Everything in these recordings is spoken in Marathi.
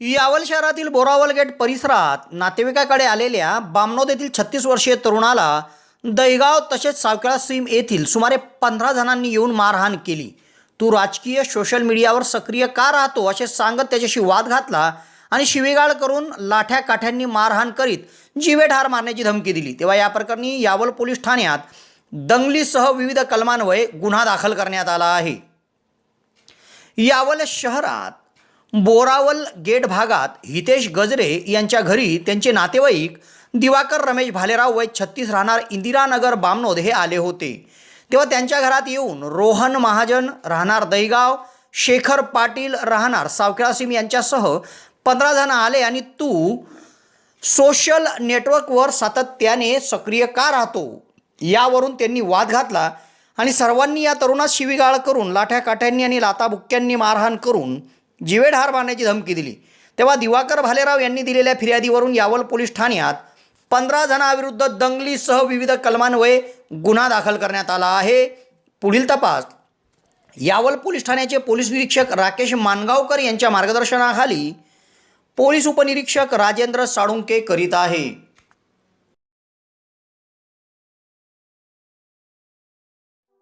यावल शहरातील बोरावल गेट परिसरात नातेवाईकाकडे आलेल्या बामनोद येथील छत्तीस वर्षीय तरुणाला दहिगाव तसेच सावखेळा सीम येथील सुमारे पंधरा जणांनी येऊन मारहाण केली. तू राजकीय सोशल मीडियावर सक्रिय का राहतो असे सांगत त्याच्याशी वाद घातला आणि शिवेगाळ करून लाठ्या काठ्यांनी मारहाण करीत जीवेठार मारण्याची धमकी दिली. तेव्हा या प्रकरणी यावल पोलीस ठाण्यात दंगलीसह विविध कलमान्वये गुन्हा दाखल करण्यात आला आहे. यावल शहरात बोरावल गेट भागात हितेश गजरे यांच्या घरी त्यांचे नातेवाईक दिवाकर रमेश भालेराव वय छत्तीस राहणार इंदिरानगर बामनोद हे आले होते. तेव्हा त्यांच्या घरात येऊन रोहन महाजन राहणार दहीगाव शेखर पाटील राहणार सावखेळासिम यांच्यासह पंधरा जण आले आणि तू सोशल नेटवर्कवर सातत्याने सक्रिय का राहतो? यावरून त्यांनी वाद घातला आणि सर्वांनी या तरुणास शिवीगाळ करून लाठ्या काठ्यांनी आणि लाताबुक्क्यांनी मारहाण करून जिवेढार मारण्याची धमकी दिली. तेव्हा दिवाकर भालेराव यांनी दिलेल्या फिर्यादीवरून यावल पोलीस ठाण्यात पंधरा जणांविरुद्ध दंगलीसह विविध कलमान्वये गुन्हा दाखल करण्यात आला आहे. पुढील तपास. यावल पोलीस ठाण्याचे पोलीस निरीक्षक राकेश मानगावकर यांच्या मार्गदर्शनाखाली पोलीस उपनिरीक्षक राजेंद्र साळुंके करीत आहे.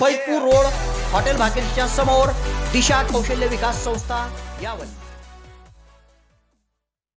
फैजपूर रोड हॉटेल भाग्यश्रीच्या समोर दिशा कौशल्य विकास संस्था यावल.